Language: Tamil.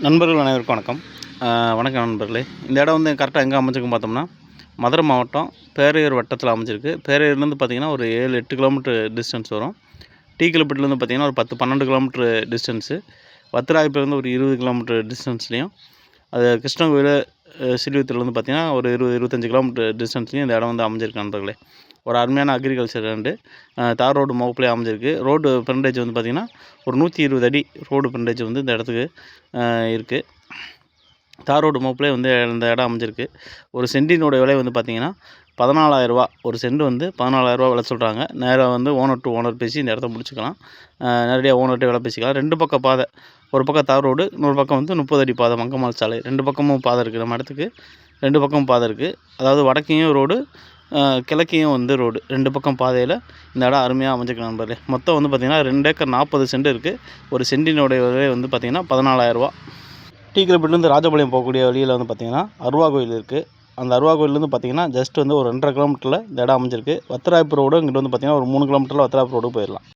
நண்பர்கள் அனைவருக்கும் வணக்கம். வணக்கம் நண்பர்களே. இந்த இடம் வந்து கரெக்டாக எங்கே அமைஞ்சிருக்கும் பார்த்தோம்னா மதுரை மாவட்டம் பேரையூர் வட்டத்தில் அமைஞ்சிருக்கு. பேரையூர்லேருந்து பார்த்தீங்கன்னா ஒரு ஏழு எட்டு கிலோமீட்டர் டிஸ்டன்ஸ் வரும். டீக்கிலப்பட்டிலேருந்து பார்த்தீங்கன்னா ஒரு பத்து பன்னெண்டு கிலோமீட்டர் டிஸ்டன்ஸு வத்திராய்ப்புலேருந்து ஒரு இருபது கிலோமீட்டர் டிஸ்டன்ஸ்லேயும் அது கிருஷ்ணகோயில் சிறுவத்திலேருந்து பார்த்திங்கன்னா ஒரு இருபது இருபத்தஞ்சி கிலோமீட்டர் டிஸ்டன்ஸ்லேயும் இந்த இடம் வந்து அமைஞ்சிருக்கு நண்பர்களே. ஒரு அருமையான அக்ரிகல்ச்சர் லேண்டு தார் ரோடு முகப்புலேயே அமைஞ்சிருக்கு. ரோடு ஃப்ரண்டேஜ் வந்து பார்த்திங்கன்னா ஒரு நூற்றி இருபது அடி ரோடு ஃப்ரண்டேஜ் வந்து இந்த இடத்துக்கு இருக்குது தார் ரோடு மோப்பிலே வந்து இந்த இடம் அமைஞ்சிருக்கு. ஒரு சென்டினோட விலை வந்து பார்த்திங்கன்னா பதினாலாயிரரூவா. ஒரு சென்ட் வந்து பதினாலாயிரரூவா விலை சொல்கிறாங்க நேராக வந்து ஓனர் டு ஓனர் பேசி இந்த இடத்த முடிச்சுக்கலாம். நேரடியாக ஓனர்கிட்ட விலை பேசிக்கலாம். ரெண்டு பக்கம் பாதை. ஒரு பக்கம் தார் ரோடு இன்னொரு பக்கம் வந்து முப்பது அடி பாதை மங்கம்மாள் சாலை. ரெண்டு பக்கமும் பாதை இருக்குது நம்ம இடத்துக்கு. ரெண்டு பக்கமும் பாதை இருக்குது அதாவது வடக்கையும் ரோடு கிழக்கையும் வந்து ரோடு. ரெண்டு பக்கம் பாதையில் இந்த இடம் அருமையாக அமைஞ்சிருக்கு நண்பர்களே. மொத்தம் வந்து பார்த்திங்கன்னா ரெண்டு ஏக்கர் நாற்பது சென்ட் இருக்குது ஒரு சென்டினுடைய விலை வந்து பார்த்திங்கன்னா பதினாலாயிரரூவா. டீக்கிலப்பட்டிலேருந்து ராஜபாளையம் போகக்கூடிய வழியில் வந்து பார்த்திங்கன்னா அருவா கோயில் இருக்குது அந்த அருவா கோயிலேருந்து பார்த்தீங்கன்னா ஜஸ்ட் வந்து ஒரு ரெண்டரை கிலோமீட்டரில் இந்த இடம் அமைஞ்சிருக்கு. வத்திராய்ப்பு ரோடு இங்கிட்டு வந்து பார்த்திங்கன்னா ஒரு மூணு கிலோமீட்டரில் வத்திராய்ப்பு ரோடு போயிடலாம்